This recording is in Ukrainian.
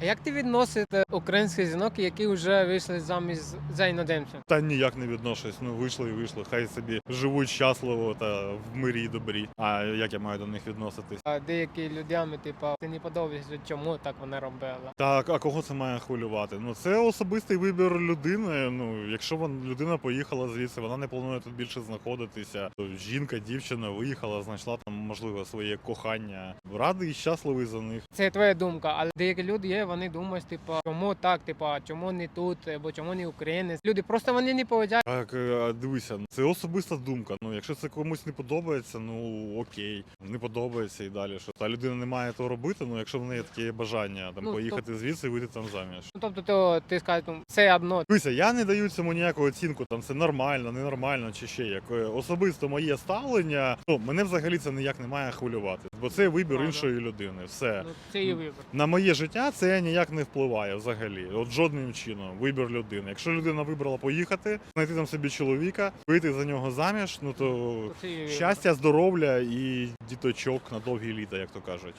А як ти відносите українських жінок, які вже вийшли заміж за іноземцем? Та ніяк не відношусь. Ну вийшли і вийшли. Хай собі живуть щасливо та в мирі і добрі. А як я маю до них відноситись? А деякі людями, типу, ти не подобаєшся, чому так вона робила? Так, а кого це має хвилювати? Ну це особистий вибір людини. Ну, якщо вон людина поїхала звідси, вона не планує тут більше знаходитися. То жінка, дівчина виїхала, знайшла там можливо своє кохання. Радий і щасливий за них. Це твоя думка, але деякі люди є, вони думають, типу, чому так, типу, чому не тут, або чому не українець. Люди просто вони не поважають. Так, е, дивися, це особиста думка. Ну, якщо це комусь не подобається, ну окей, не подобається і далі. Що та людина не має того робити. Ну, якщо в неї таке бажання там Ну, поїхати звідси і вийти там заміж. Ну, тобто, то, ти скажеш, ну, це одно. Дивися, я не даю цьому ніяку оцінку, там це нормально, ненормально чи ще як. Е, Особисто моє ставлення, ну мене взагалі це ніяк не має хвилювати, бо це вибір Ладно. іншої людини. Все. Ну, це її вибір. На моє життя це ніяк не впливає взагалі. От жодним чином. Вибір людини. Якщо людина вибрала поїхати, знайти там собі чоловіка, вийти за нього заміж, ну то це щастя, здоров'я і діточок на довгі літа, як то кажуть.